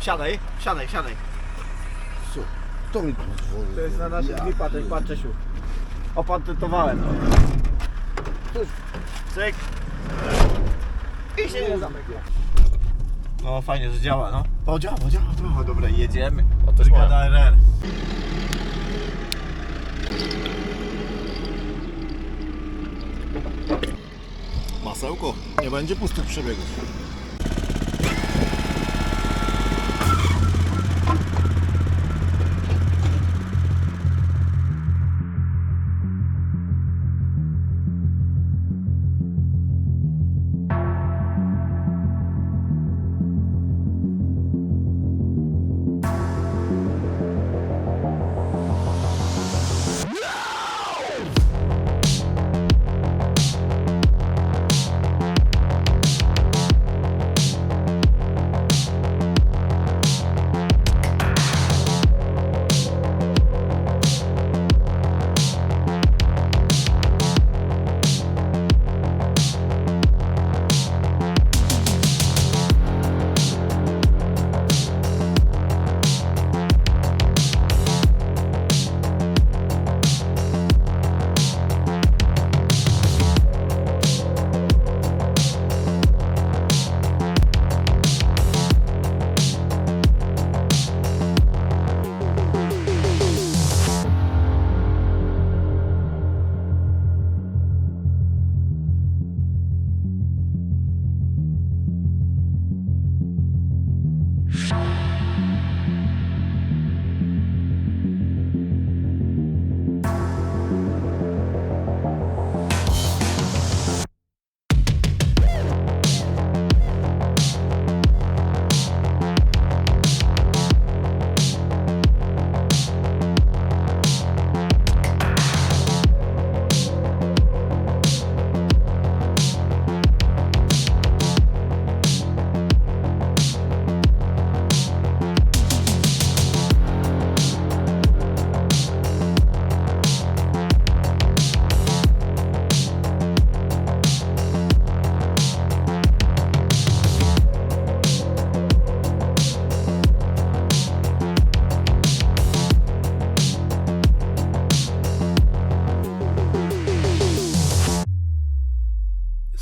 Siadaj, siadaj, siadaj. Co? To mi pozwoli. To jest na Ja VIP-ach, ten pan Czesiu. Opatentowałem. Cyk. I się nie zamyka. No fajnie, że działa, no. O, działa, działa, działa. Dobra, jedziemy. O, też. Składa RR. Masełko, nie będzie pustych przebiegów.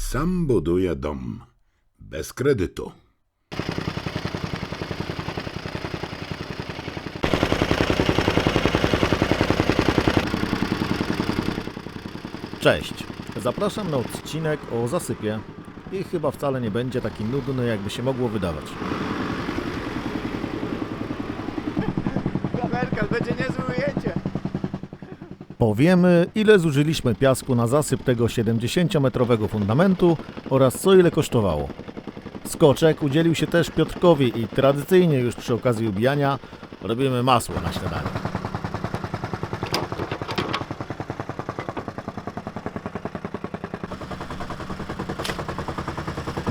Sam buduje dom. Bez kredytu. Cześć. Zapraszam na odcinek o zasypie i chyba wcale nie będzie taki nudny, jakby się mogło wydawać. Kamerka, będzie ujęcie. Powiemy, ile zużyliśmy piasku na zasyp tego 70-metrowego fundamentu oraz co ile kosztowało. Skoczek udzielił się też Piotrkowi i tradycyjnie już przy okazji ubijania robimy masło na śniadanie.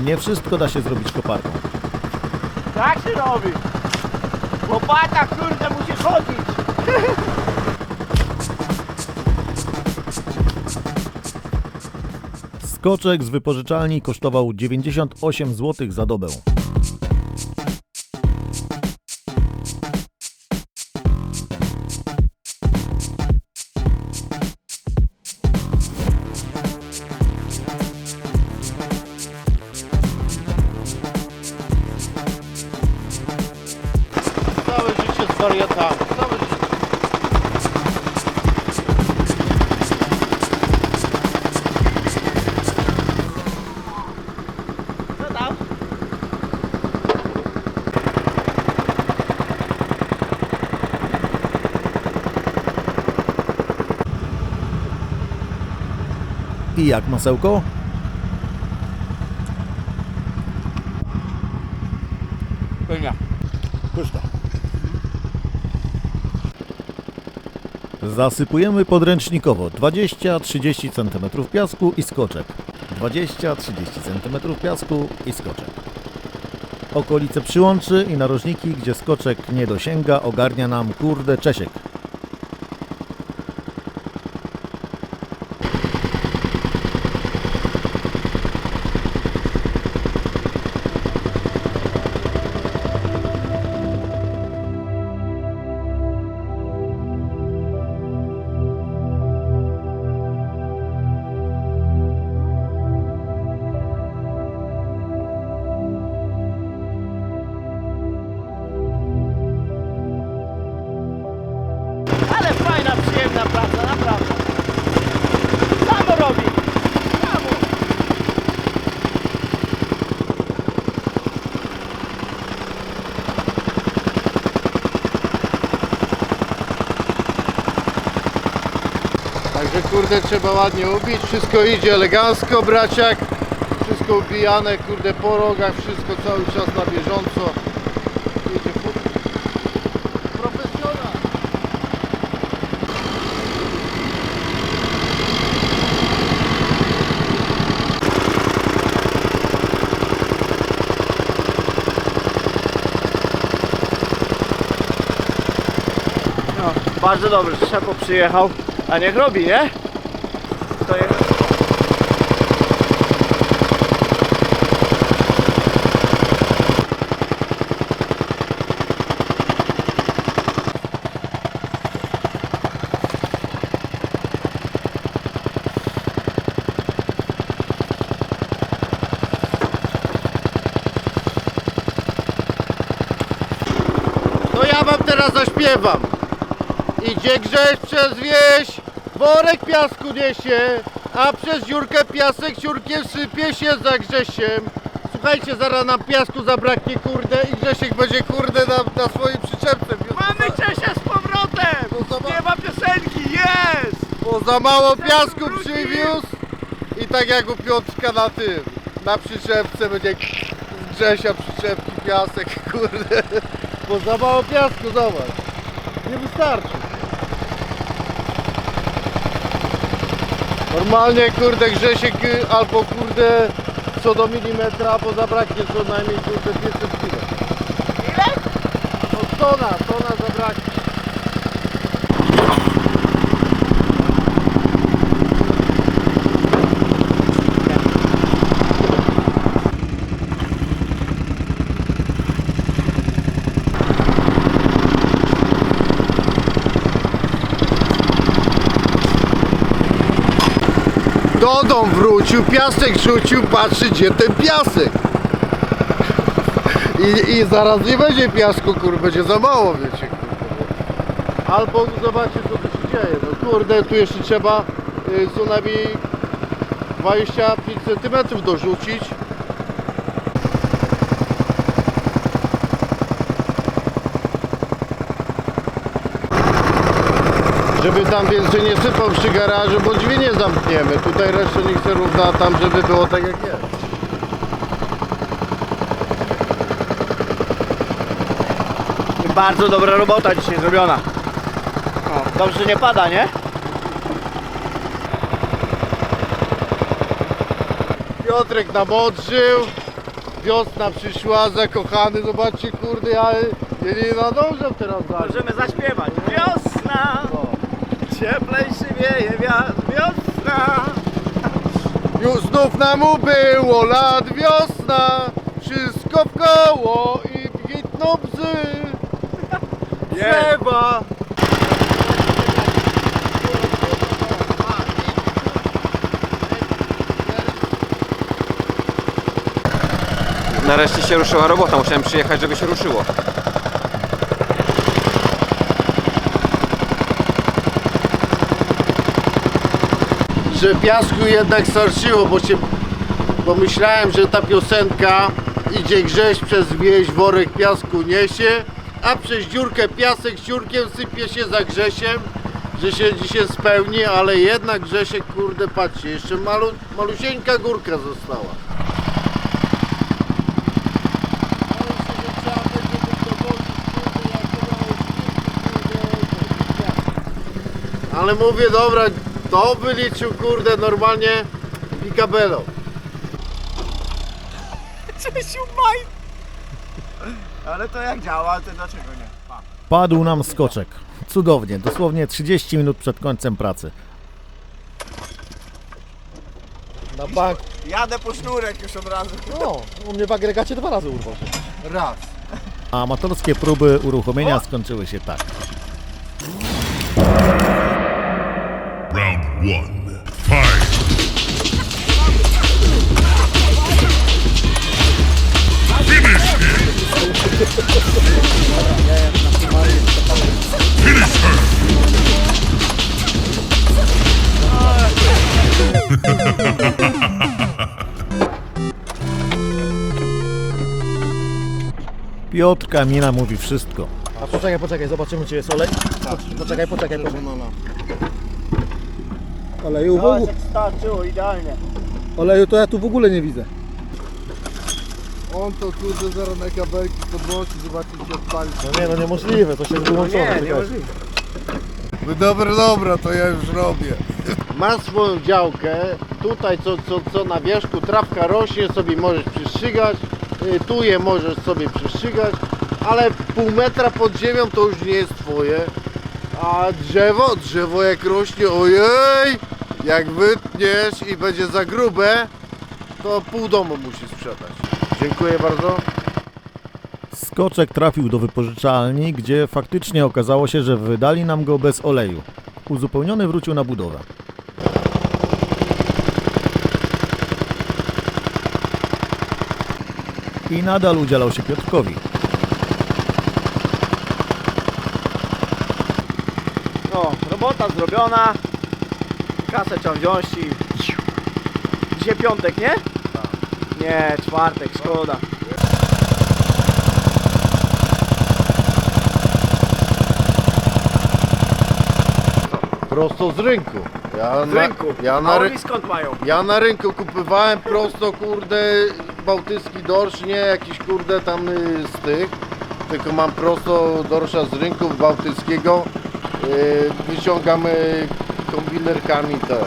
Nie wszystko da się zrobić koparką. Tak się robi. Łopata, kurde, musi chodzić. Skoczek z wypożyczalni kosztował 98 zł za dobę. Całe życie z wariatami. Całe życie. Co tam? I jak masełko? Pełnia. Pyszna. Zasypujemy podręcznikowo 20-30 cm piasku i skoczek. 20-30 cm piasku i skoczek. Okolice przyłączy i narożniki, gdzie skoczek nie dosięga, ogarnia nam kurde Czesiek. fajna, przyjemna praca, naprawdę. Samo robi. Samo. Także kurde trzeba ładnie ubić, wszystko idzie elegancko braciak, wszystko ubijane, kurde po rogach, wszystko cały czas na bieżąco. Bardzo dobrze, że Szepo przyjechał, a niech robi, nie? To jest... Zaśpiewam. Idzie grześ przez wieś, worek piasku niesie, a przez dziurkę piasek siurkiem sypie się za Grzesiem. Słuchajcie, zaraz nam piasku zabraknie, kurde, i Grzesiek będzie, kurde, na, na swojej przyczepce. Mamy Czesia z powrotem! No zobacz. Nie ma piosenki, jest! Bo za mało piasku przywiózł i tak jak u Piotrka na tym, na przyczepce będzie z Grzesia przyczepki piasek, kurde. Bo za mało piasku, zobacz. Nie wystarczy. Normalnie, kurde, Grzesiek y, albo, kurde, co do milimetra, bo zabraknie co najmniej, kurde, 500 kg. Ile? No tona, tona zabraknie. Dom wrócił, piasek rzucił, patrzy gdzie ten piasek. I, I zaraz nie będzie piasku, kurde, będzie za mało, wiecie. Albo zobaczcie co tu się dzieje. No kurde, tu jeszcze trzeba y, najmniej 25 cm dorzucić. Żeby tam więcej nie sypał przy garażu, bo drzwi nie zamkniemy. Tutaj resztę się równa tam, żeby było tak jak jest. Bardzo dobra robota dzisiaj zrobiona. O, dobrze, że nie pada, nie? Piotrek namodrzył, wiosna przyszła, zakochany, zobaczcie kurde, ja nie nadążam teraz nim. Możemy zaśpiewać. Wiosna! No. Cieplejszy wieje wiatr, wiosna! Już znów nam ubyło lat wiosna, wszystko w koło i kwitną bzy. Trzeba. Nareszcie się ruszyła robota, musiałem przyjechać, żeby się ruszyło. Że piasku jednak starczyło, bo się bo myślałem, że ta piosenka idzie grześ przez wieś, worek piasku niesie, a przez dziurkę piasek siurkiem sypie się za Grzesiem, że się dzisiaj spełni, ale jednak Grzesiek, kurde, patrzcie, jeszcze malu, malusieńka górka została. Ale mówię, dobra, to wyliczył, kurde, normalnie Picabello. Czesiu maj! Ale to jak działa, to dlaczego nie? Pa. Padł nam skoczek. Cudownie, dosłownie 30 minut przed końcem pracy. Na bank. Jadę po sznurek już od razu. No, u mnie w agregacie dwa razy urwał się. Raz. A amatorskie próby uruchomienia skończyły się tak. Piotr Kamina mówi wszystko. A poczekaj, poczekaj, zobaczymy czy jest olej. Poczekaj, poczekaj, poczekaj. Oleju, w ogóle, starczyło, idealnie. oleju to ja tu w ogóle nie widzę. On to kurde zaraz na kabelki podłączy, zobaczycie odpali. No nie, no niemożliwe, to się jest wyłączone. Nie, nie możliwe. No dobra, dobra, to ja już robię. Masz swoją działkę, tutaj co, co, co na wierzchu, trawka rośnie, sobie możesz przystrzygać, y, tu je możesz sobie przystrzygać, ale pół metra pod ziemią to już nie jest twoje. A drzewo, drzewo jak rośnie, ojej, jak wytniesz i będzie za grube, to pół domu musi sprzedać. Dziękuję bardzo. Skoczek trafił do wypożyczalni, gdzie faktycznie okazało się, że wydali nam go bez oleju. Uzupełniony wrócił na budowę. I nadal udzielał się Piotrkowi. No, robota zrobiona. Kasę trzeba wziąć i... Dzisiaj piątek, nie? Nie, czwartek, szkoda. Prosto z rynku. Ja Z na, rynku. Ja A na, ry, oni skąd mają? ja na rynku kupywałem prosto, kurde, bałtycki dorsz, nie jakiś, kurde, tam y, z tych, tylko mam prosto dorsza z rynku bałtyckiego. Y, wyciągam y, kombinerkami te.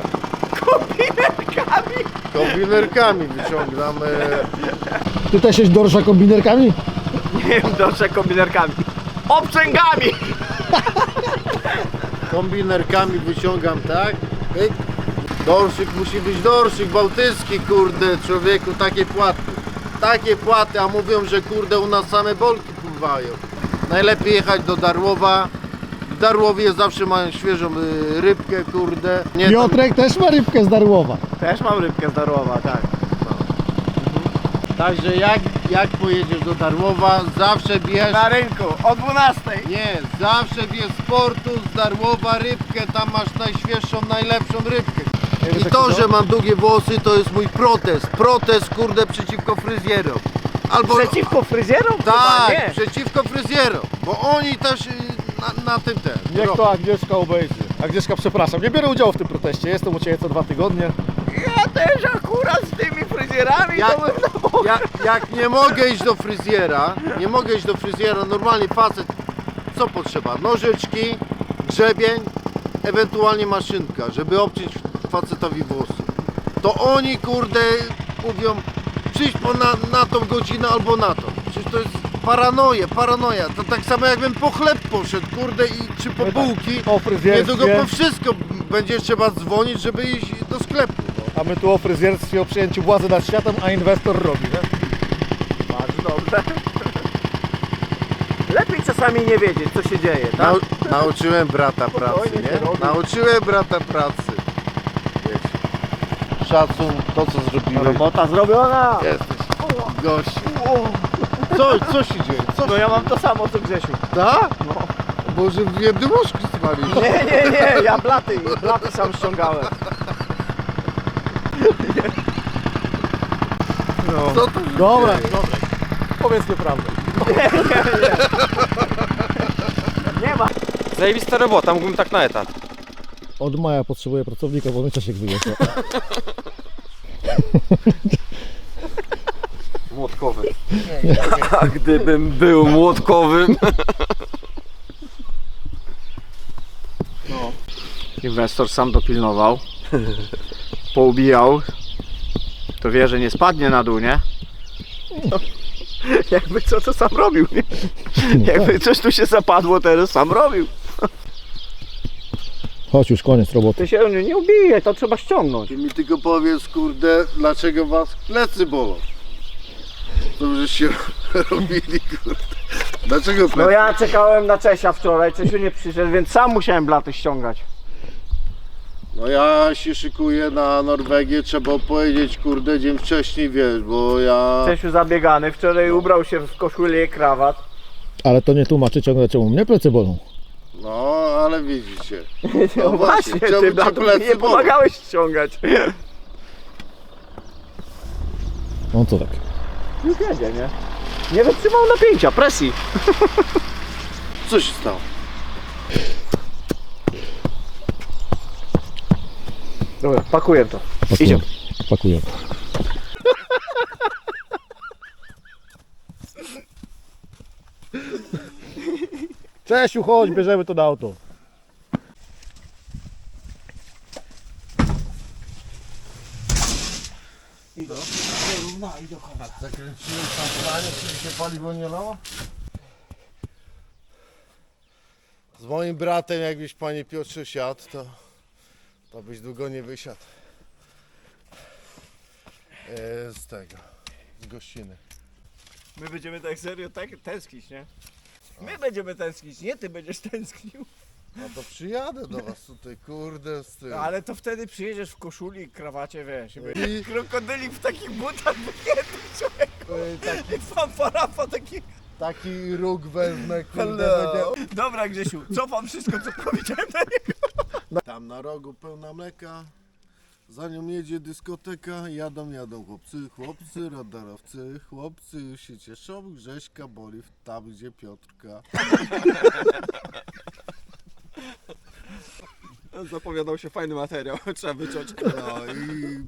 Kombinerkami? Kombinerkami wyciągam. Y, Ty też jest dorsza kombinerkami? Nie wiem, dobrze kombinerkami. Obcęgami! kombinerkami wyciągam, tak? Pyk. Dorszyk musi być dorszyk bałtycki, kurde, człowieku, takie płaty. Takie płaty, a mówią, że kurde u nas same bolki pływają. Najlepiej jechać do Darłowa. W Darłowie zawsze mają świeżą y, rybkę, kurde. Nie tam- Piotrek też ma rybkę z Darłowa. Też mam rybkę z Darłowa, tak. Także jak, jak pojedziesz do Darłowa, zawsze bierz... Na rynku, o 12. Nie, zawsze bierz z portu, z Darłowa rybkę, tam masz najświeższą, najlepszą rybkę. I to, że mam długie włosy, to jest mój protest. Protest, kurde, przeciwko fryzjerom. Albo... Przeciwko fryzjerom? Chyba Tak, nie. przeciwko fryzjerom, bo oni też y, na, na tym ten. Niech robią. to Agnieszka obejrzy. Agnieszka, przepraszam, nie biorę udziału w tym proteście. Jestem u Ciebie co dwa tygodnie. Ja też akurat z tymi fryzjerami Ja- to bym. Ja, jak nie mogę iść do fryzjera, nie mogę iść do fryzjera, normalnie facet, co potrzeba? Nożyczki, grzebień, ewentualnie maszynka, żeby obciąć facetowi włosy. To oni, kurde, mówią, przyjdź po na, na tą godzinę albo na tą. Przecież to jest paranoja, paranoja. To tak samo jakbym po chleb poszedł, kurde, i, czy po bułki. O Niedługo fryzjerstwie, po wszystko będzie trzeba dzwonić, żeby iść do sklepu. a my tu o fryzjerstwie, o przyjęciu władzy nad światem, a inwestor robi, nie? Bardzo dobrze. Lepiej czasami nie wiedzieć, co się dzieje, tak? Nau nauczyłem brata pracy, Spokojnie się nie? Nauczyłem brata pracy. Wiecie. Szacun, to co zrobiłeś. Robota zrobiona! Jesteś gość. Co, co się dzieje? Co No ja mam to samo co Grzesiu. Da? No. Może w jednym łóżku spalisz? Nie, nie, nie, ja blaty, blaty sam ściągałem. No. Co to Dobra, dobra. Powiedzmy prawdę. Nie ma. Zajebista robota, mógłbym tak na etat. Od maja potrzebuję pracownika, bo mi Czesiek wyjeżdża. A gdybym był młotkowym. Inwestor sam dopilnował. Poubijał. To wie, że nie spadnie na dół, nie? No, jakby co, to sam robił, nie? Jakby coś tu się zapadło teraz, sam robił. Chodź już, koniec roboty. Ty się nie, nie ubije, to trzeba ściągnąć. Ty mi tylko powiedz, kurde, dlaczego was plecy bolą? To żeście robili, kurde. Dlaczego? No ja czekałem na Czesia wczoraj, Czesiu nie przyszedł, więc sam musiałem blaty ściągać. No ja się szykuję na Norwegię, trzeba powiedzieć, kurde, dzień wcześniej, wiesz, bo ja... Czesiu zabiegany, wczoraj ubrał się w koszulę i krawat. Ale to nie tłumaczy ciągle, czemu mnie plecy bolą. No, ale widzicie. No właśnie, właśnie, czemu ty ci mi plecy nie bolą? pomagałeś ściągać. No co tak? Już jedzie, nie? Nie wytrzymał napięcia, presji. Co się stało? Dobra, pakuję to. Idziemy. Pakuję. Cześć, chodź, bierzemy to na auto. Zakręciłem tam planie, czyli się paliwo nie lało? Z moim bratem, jakbyś panie Piotrze siadł, to, to byś długo nie wysiadł. E, z tego, z gościny. My będziemy tak serio tak tęsknić, nie? My będziemy tęsknić, nie ty będziesz tęsknił. No to przyjadę do was tutaj, kurde, z tym. Ale to wtedy przyjedziesz w koszuli i krawacie, wiesz. I I- krokodylik w takich butach wyjęty człowiek. E, Taki, Fanfarafa taki. taki róg wezmę, kurde, Hello. będzie... Dobra Grzesiu, cofam wszystko co powiedziałem na niego. Tam na rogu pełna mleka, za nią jedzie dyskoteka, jadą, jadą chłopcy, chłopcy, radarowcy, chłopcy już się cieszą, Grześka boli w tam, gdzie Piotrka. Zapowiadał się fajny materiał, trzeba wyciąć. No i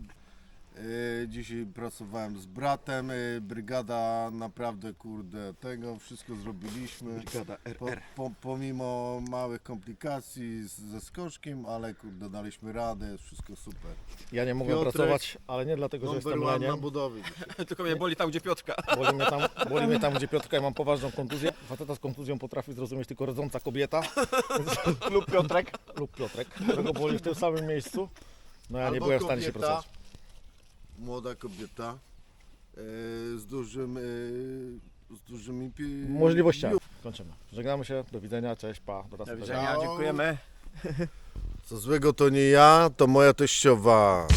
dzisiaj pracowałem z bratem, e, brygada naprawdę, kurde, tego, wszystko zrobiliśmy. Brygada Po, po, pomimo małych komplikacji z, ze skoczkiem, ale kurde, daliśmy radę, wszystko super. Ja nie mogłem Piotrek, pracować, ale nie dlatego, że jestem one na leniem. budowie. Tylko mnie boli tam, gdzie Piotrka. Boli mnie, tam, boli mnie tam, gdzie Piotrka, ja mam poważną kontuzję. Faceta z kontuzją potrafi zrozumieć tylko rodząca kobieta Lub Piotrek. lub Piotrek, którego boli w tym samym miejscu. No ja nie Albo byłem w stanie się pracować. Młoda kobieta e, z dużym, e, z dużymi pi... Możliwościami. Kończymy. Żegnamy się, do widzenia, cześć, pa. Do następnego. widzenia, dziękujemy. Co złego to nie ja, to moja teściowa.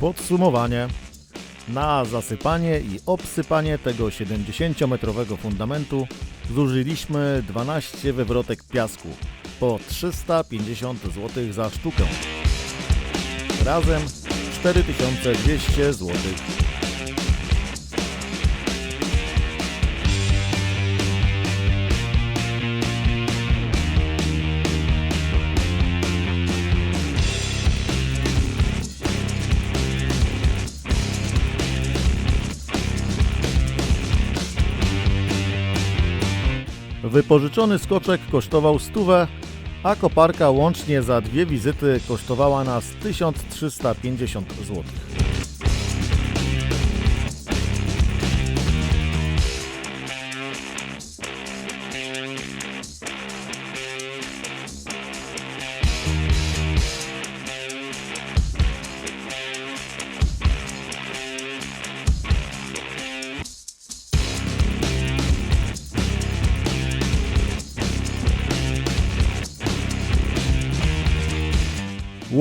Podsumowanie. Na zasypanie i obsypanie tego 70-metrowego fundamentu zużyliśmy 12 wywrotek piasku po 350 zł za sztukę. Razem 4200 zł. Wypożyczony skoczek kosztował stówę, a koparka łącznie za dwie wizyty kosztowała nas 1350 zł.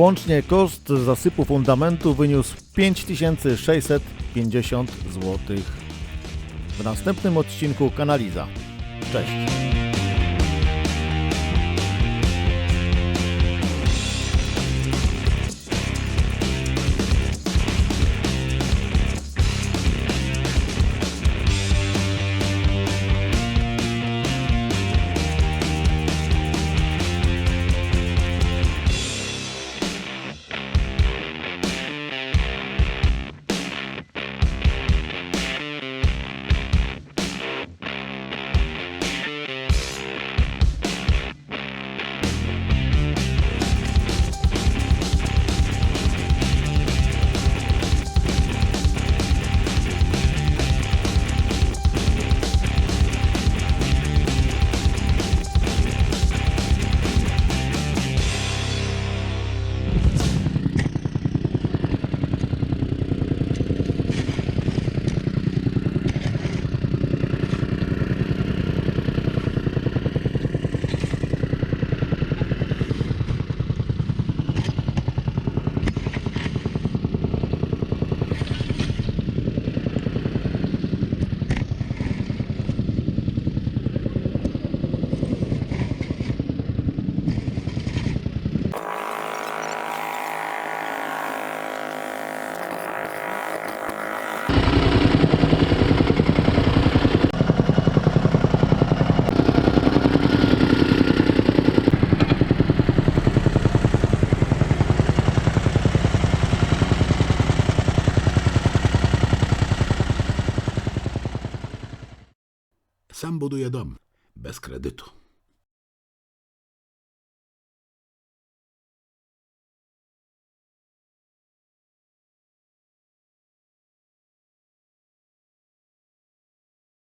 Łącznie koszt zasypu fundamentu wyniósł 5650 zł. W następnym odcinku Kanaliza. Cześć! Sam buduję dom. Bez kredytu.